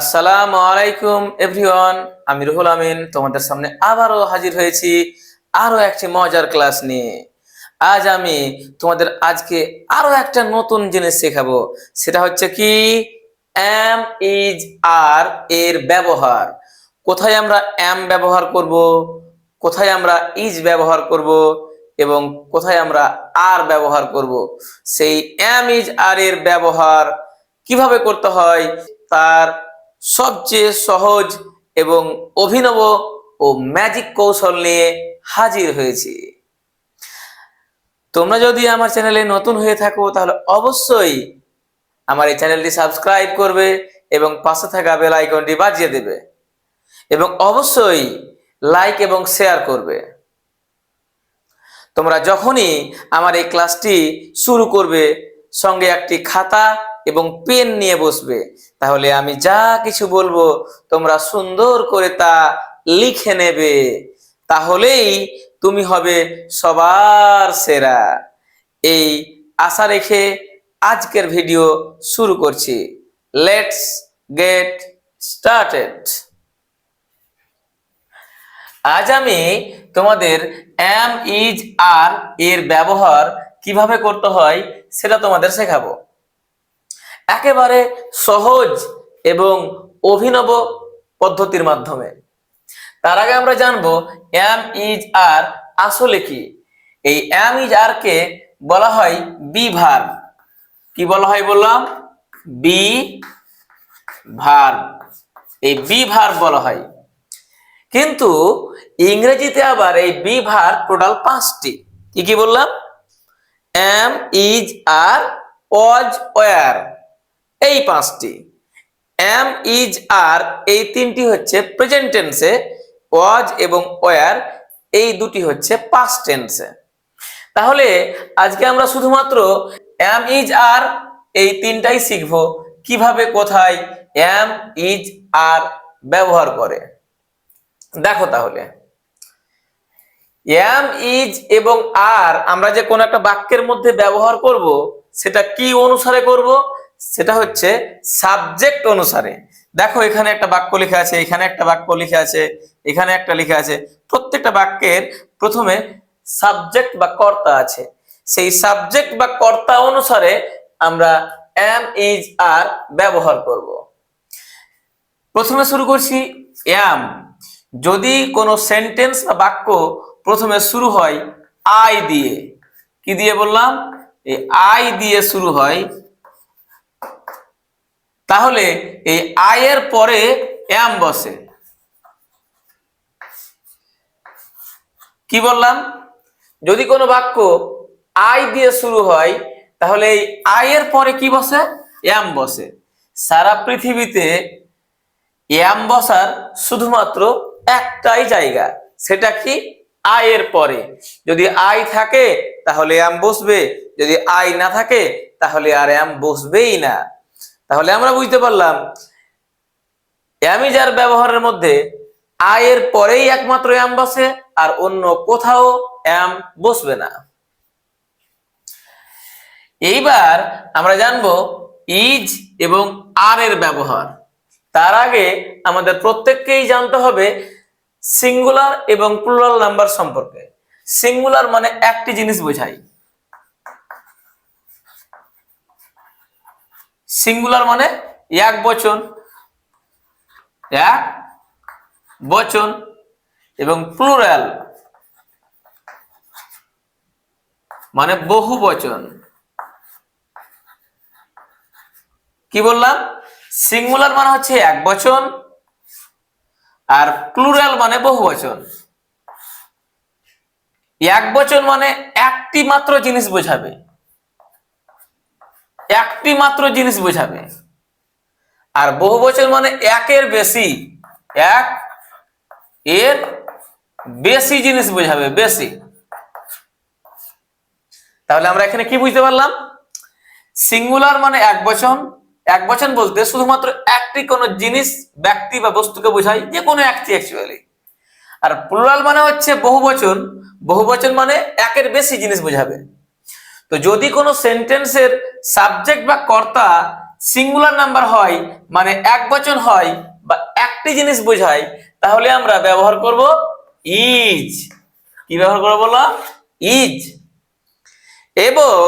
আসসালামু আলাইকুম এভরিওয়ান আমি রুহুল আমিন, তোমাদের সামনে আবারও হাজির হয়েছি আরও একটি মজার ক্লাস নিয়ে। আজ আমি তোমাদের আজকে আরও একটা নতুন জিনিস শেখাবো। সেটা হচ্ছে কি? এম ইজ আর এর ব্যবহার। কোথায় আমরা এম ব্যবহার করব? কোথায় আমরা ইজ ব্যবহার করব? এবং কোথায় আমরা আর ব্যবহার করব? সেই এম ইজ আর এর ব্যবহার কীভাবে করতে হয়? তার সবচেয়ে সহজ এবং অভিনব ও ম্যাজিক কৌশল নিয়ে হাজির হয়েছি। তোমরা যদি আমার চ্যানেলে নতুন হয়ে থাকো, তাহলে অবশ্যই আমার এই চ্যানেলটি সাবস্ক্রাইব করবে এবং পাশে থাকা বেল আইকনটি বাজিয়ে দেবে এবং অবশ্যই লাইক এবং শেয়ার করবে। তোমরা যখনই আমার এই ক্লাসটি শুরু করবে, সঙ্গে একটি খাতা এবং পেন নিয়ে বসবে। তাহলে আমি যা কিছু বলব, তোমরা সুন্দর করে তা লিখে নেবে। তাহলেই তুমি হবে সবার সেরা। এই আশা রেখে আজকের ভিডিও শুরু করছি। লেটস গেট স্টার্টেড আজ আমি তোমাদের এম ইজ আর এর ব্যবহার কীভাবে করতে হয় সেটা তোমাদের শেখাবো। একেবারে সহজ এবং অভিনব পদ্ধতির মাধ্যমে। তার আগে আমরা জানব এম ইজ আর আসলে কি? এই এম ইজ আর কে বলা হয় বি ভার কি বলা হয় বললাম? বি ভার এই বি ভার বলা হয়। কিন্তু ইংরেজিতে আবার এই বি ভার টোটাল পাঁচটি। কি কি বললাম? Am is are was were এই পাঁচটি। এম ইজ আর এই তিনটি হচ্ছে প্রেজেন্ট টেন্সে ওয়াজ এবং ওয়ার এই দুটি হচ্ছে পাস্ট টেন্সে তাহলে আজকে আমরা শুধুমাত্র এম ইজ আর এই তিনটাই শিখব কীভাবে কোথায় এম ইজ আর ব্যবহার করে। দেখো তাহলে। এম ইজ এবং আর আমরা যে কোনো একটা বাক্যের মধ্যে ব্যবহার করব, সেটা কি অনুসারে করব সেটা হচ্ছে সাবজেক্ট অনুসারে। দেখো এখানে একটা বাক্য লেখা আছে, এখানে একটা বাক্য লিখে আছে, এখানে একটা লেখা আছে। প্রত্যেকটা বাক্যের প্রথমে সাবজেক্ট বা কর্তা আছে। সেই সাবজেক্ট বা কর্তা অনুসারে আমরা এম ইজ আর ব্যবহার করব। প্রথমে শুরু করছি এম যদি কোনো সেন্টেন্স বা বাক্য প্রথমে শুরু হয় আই দিয়ে, কি দিয়ে বললাম? এই আই দিয়ে শুরু হয় তাহলে এই আয়ের পরে এম বসে। কি বললাম? যদি কোনো বাক্য আই দিয়ে শুরু হয়, তাহলে এই আয়ের পরে কি বসে? এম বসে। সারা পৃথিবীতে এম বসার শুধুমাত্র একটাই জায়গা, সেটা কি? আয়ের পরে। যদি আই থাকে, তাহলে এম বসবে। যদি আই না থাকে, তাহলে আর এম বসবেই না। তাহলে আমরা বুঝতে পারলাম, অ্যামিজার ব্যবহারের মধ্যে আয়ের পরেই একমাত্র এম বসে আর অন্য কোথাও এম বসবে না। এইবার আমরা জানব ইজ এবং আর এর ব্যবহার। তার আগে আমাদের প্রত্যেককেই জানতে হবে সিঙ্গুলার এবং প্লুরাল নাম্বার সম্পর্কে। সিঙ্গুলার মানে একটি জিনিস বোঝায় সিঙ্গুলার মানে এক বচন এক বচন এবং প্লুরাল মানে বহু বচন। কি বললাম? সিঙ্গুলার মানে হচ্ছে এক বচন আর প্লুরাল মানে বহু বচন। এক বচন মানে একটি মাত্র জিনিস বোঝাবে। একটি মাত্র জিনিস বোঝাবে। আর বহু বচন মানে একের বেশি, এক এর বেশি জিনিস বোঝাবে, বেশি। তাহলে আমরা এখানে কি বুঝতে পারলাম? সিঙ্গুলার মানে এক বচন। এক বচন বলতে শুধুমাত্র একটি কোনো জিনিস, ব্যক্তি বা বস্তুকে বোঝায় যে কোনো একটি অ্যাকচুয়ালি আর প্লুরাল মানে হচ্ছে বহু বচন। বহু বচন মানে একের বেশি জিনিস বোঝাবে। তো যদি কোনো সেন্টেন্সের সাবজেক্ট বা কর্তা সিঙ্গুলার নাম্বার হয় মানে এক বচন হয় বা একটি জিনিস বোঝায়, তাহলে আমরা ব্যবহার করব ইজ কি ব্যবহার করব বলো ইজ এবং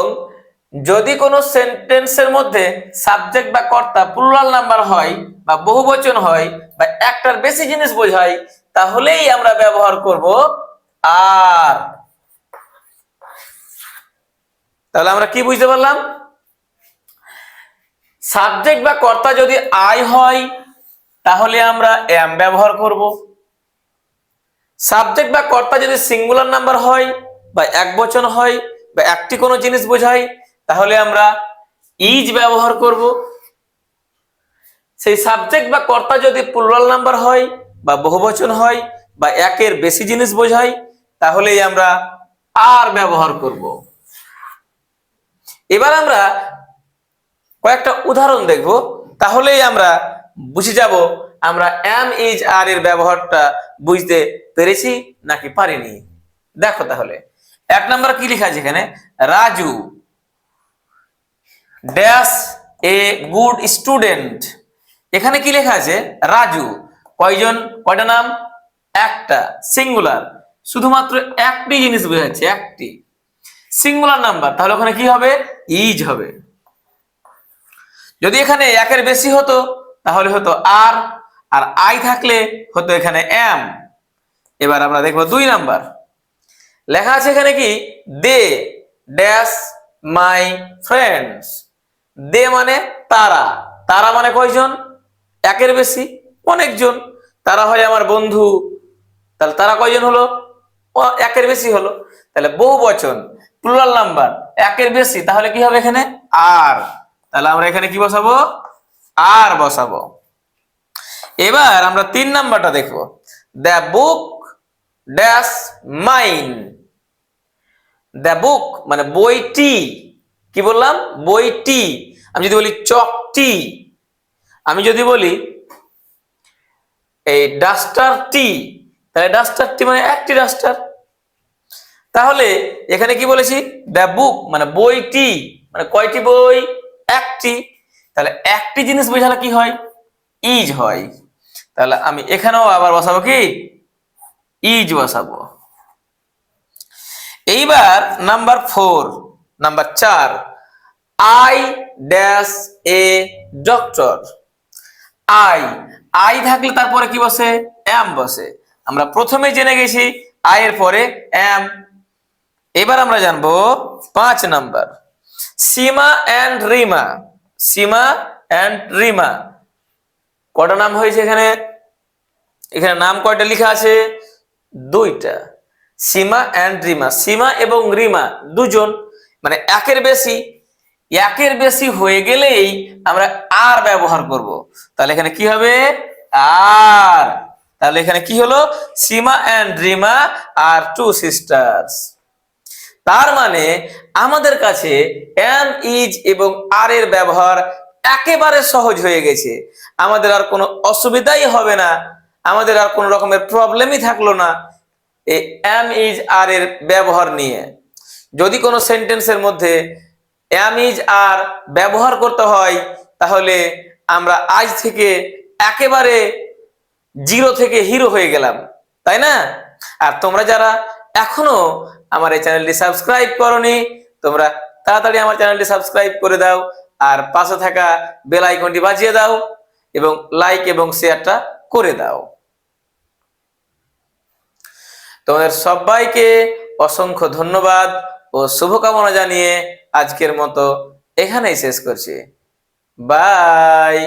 যদি কোনো সেন্টেন্সের মধ্যে সাবজেক্ট বা কর্তা প্লুরাল নাম্বার হয় বা বহুবচন হয় বা একটার বেশি জিনিস বোঝায়, তাহলেই আমরা ব্যবহার করব আর তাহলে আমরা কি বুঝতে পারলাম? সাবজেক্ট বা কর্তা যদি আই হয়, তাহলে আমরা এম ব্যবহার করব। সাবজেক্ট বা কর্তা যদি সিঙ্গুলার নাম্বার হয় বা এক বচন হয় বা একটি কোনো জিনিস বোঝায়, তাহলে আমরা ইজ ব্যবহার করব। সেই সাবজেক্ট বা কর্তা যদি প্লুরাল নাম্বার হয় বা বহুবচন হয় বা একের বেশি জিনিস বোঝায়, তাহলেই আমরা আর ব্যবহার করব। এবার আমরা কয়েকটা উদাহরণ দেখব। তাহলেই আমরা বুঝে যাব আমরা এম ইজ আর এর ব্যবহারটা বুঝতে পেরেছি নাকি পারিনি। দেখো তাহলে, এক নম্বর কি লেখা আছে এখানে? Raju dash a good student. এখানে কি লেখা আছে? রাজু। কয়জন? কয়টা নাম? একটা। সিঙ্গুলার। শুধুমাত্র একটি জিনিস বোঝাচ্ছে, একটি। সিঙ্গুলার নাম্বার তাহলে ওখানে কি হবে? ইজ হবে। যদি এখানে একের বেশি হতো, তাহলে হতো আর আর আই থাকলে হতো এখানে এম এবার আমরা দেখব দুই নাম্বার লেখা আছে এখানে কি? They dash my friends they মানে তারা। তারা মানে কয়জন? একের বেশি, অনেকজন। তারা হয় আমার বন্ধু। তাহলে তারা কয়জন হলো? একের বেশি হলো। তাহলে বহু বচন প্লুরাল নাম্বার একের বেশি, তাহলে কি হবে এখানে? আর তাহলে আমরা এখানে কি বসাবো? আর বসাবো। এবার আমরা তিন নাম্বারটা দেখব। The book dash mine the book মানে বইটি, কি বললাম? বইটি। আমি যদি বলি চকটি, আমি যদি বলি এই ডাস্টারটি তাহলে ডাস্টারটি মানে একটি ডাস্টার তাহলে এখানে কি বলেছি? দ্য বুক মানে বইটি মানে কয়টি বই? একটি। তাহলে একটি জিনিস বোঝালে কি হয়? ইজ হয়। তাহলে আমি এখানেও আবার বসাবো কি? ইজ বসাবো। এইবার নাম্বার ফোর নাম্বার চার। I dash a doctor I I থাকলে তারপরে কি বসে? এম বসে। আমরা প্রথমে জেনে গেছি আই এর পরে এম এবার আমরা জানব পাঁচ number. Seema and Rima. Seema and Rima. কটা নাম হয়েছে এখানে? এখানে নাম কয়টা লেখা আছে? দুইটা। সীমা অ্যান্ড রিমা। সীমা এবং রিমা দুজন মানে একের বেশি। একের বেশি হয়ে গেলেই আমরা আর ব্যবহার করব। তাহলে এখানে কি হবে? আর। তাহলে এখানে কি হলো? Seema and Rima are two sisters তার মানে আমাদের কাছে এম ইজ এবং আর এর ব্যবহার একেবারে সহজ হয়ে গেছে। আমাদের আর কোনো অসুবিধাই হবে না। আমাদের আর কোনো রকমের প্রবলেমই থাকল না এই এম ইজ আর এর ব্যবহার নিয়ে। যদি কোনো সেন্টেন্সের মধ্যে এম ইজ আর ব্যবহার করতে হয়, তাহলে আমরা আজ থেকে একেবারে জিরো থেকে হিরো হয়ে গেলাম। তাই না? আর তোমরা যারা এখনও আমার এই চ্যানেলটি সাবস্ক্রাইব করনি, তোমরা তাড়াতাড়ি আমার চ্যানেলটি সাবস্ক্রাইব করে দাও আর পাশে থাকা বেল আইকনটি বাজিয়ে দাও এবং লাইক এবং শেয়ারটা করে দাও। তোমাদের সবাইকে অসংখ্য ধন্যবাদ ও শুভকামনা জানিয়ে আজকের মতো এখানেই শেষ করছি। বাই